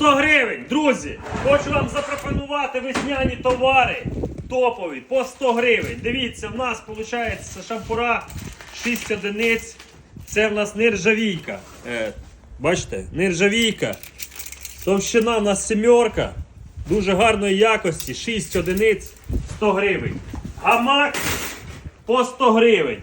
100 гривень, друзі! Хочу вам запропонувати весняні товари топові по 100 гривень. Дивіться, в нас виходить шампура 6 одиниць. Це в нас нержавійка. Е, бачите, нержавійка. Товщина в нас сімерка. Дуже гарної якості. 6 одиниць 100 гривень. Гамак по 100 гривень.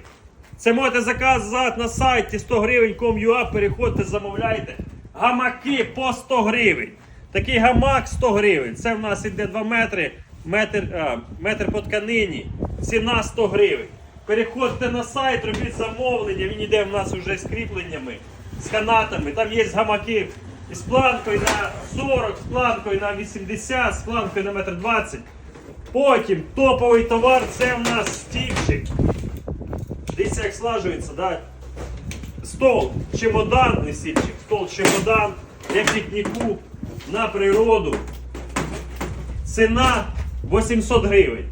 Це можете заказати на сайті 100 гривень com.ua, переходьте, замовляйте. Гамаки по 100 гривень. Такий гамак 100 гривень. Це в нас іде 2 метри, метр, а, метр по тканині. Ціна 100 гривень. Переходьте на сайт, робіть замовлення. Він іде в нас вже з кріпленнями, з канатами. Там є гамаки з планкою на 40, з планкою на 80, з планкою на 1,20 м. Потім топовий товар це в нас стільчик. Дивіться, як слажується, да? Стол, чемодан, не стільчик, стол, чемодан для пікніку на природу. Ціна 800 гривень.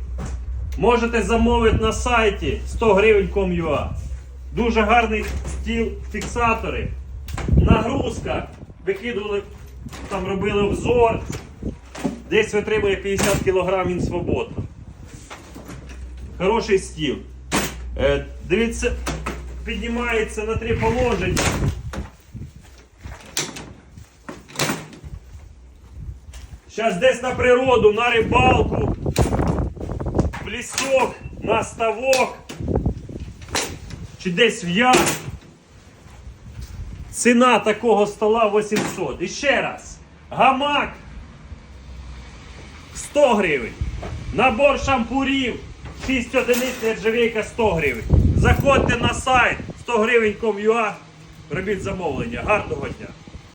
Можете замовити на сайті 100 гривень com.ua. Дуже гарний стіл, фіксатори. Нагрузка. Викидували, там робили обзор. Десь витримує 50 кг він свободно. Хороший стіл. Е, дивіться, піднімається на три положення. Зараз десь на природу, на рибалку, в лісок, на ставок, чи десь в яр. Ціна такого стола 800. І ще раз. Гамак 100 гривень. Набор шампурів 6 одиниць нержавійка 100 гривень. Заходьте на сайт 100 гривень.com.ua, робіть замовлення. Гарного дня!